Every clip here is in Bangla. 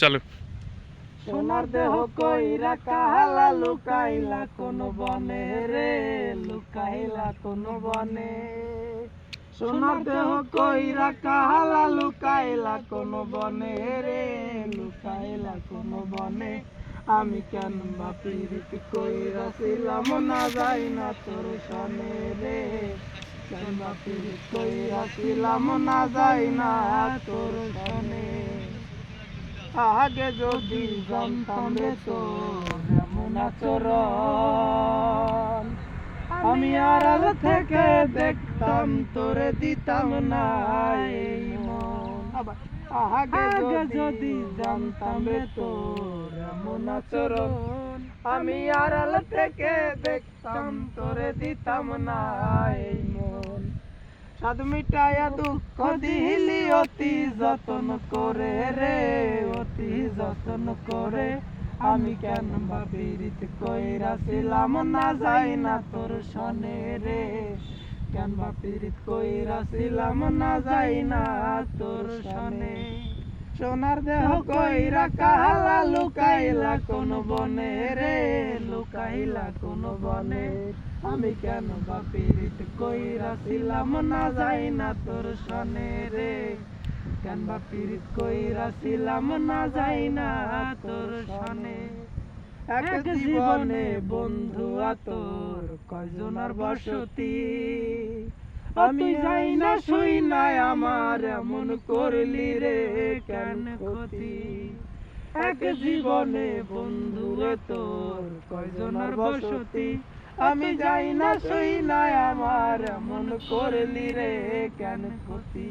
চলো। সোনার দেহ কইরা কাহালা লুকাইলা কোন বনে রে, লুকাইলা কোন বনে। সোনার দেহ কইরা কাহালা লুকাইলা কোন বনে রে, লুকাইলা কোন বনে। আমি কেন বা পীড়িত কইরা ছিলাম, না যাই না তোর সনে রে। কেন বা পীড়িত কইরা ছিলাম, না যাই না তোর সনে আগে যদি জানতাম রে তোর এমন আচরণ, আমি আড়াল থেকে দেখতাম, তোরে দিতাম না এই মন। আগে যদি জানতাম রে তোর এমন আচরণ, আমি আড়াল থেকে দেখতাম, তোরে দিতাম না এই মন। সাদ মিটায়া দুঃখ দিলি অতি যতন করে রে। যতন করে আমি কেন বাবিরিত কইরা ছিলাম না যাই না তোর সনে রে। কেন বাপিরিত কইরা ছিলাম না যাই না তোর সনে। সোনার দেহ কইরা কাহালা লুকাইলা কোন বনে রে? লুকাইলা কোন বনে? আমি কেন বাপিরিত কইরা ছিলাম না যাই না তোর সনে রে। কেন বাপিরিত কইরা ছিলাম না যাই না তোর সনে। এক জীবনে বন্ধু তোর কয়জনার বসতি? আমি যাই না শুই নাই আমার এমন করলি রে কেন ক্ষতি? এক জীবনে বন্ধু তোর কয়জনার বসতি? আমি যাই না শুই নাই আমার এমন করলি রে কেন ক্ষতি?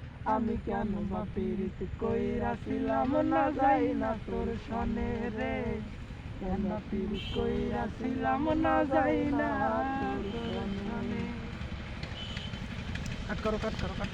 আমি কেন বাপিরিত কইরা ছিলাম না যাই না তোর সনে রে। কেন পীড়িত কইরা ছিলাম না যাই না তোর সনে। কাট করো কাট করো, কাট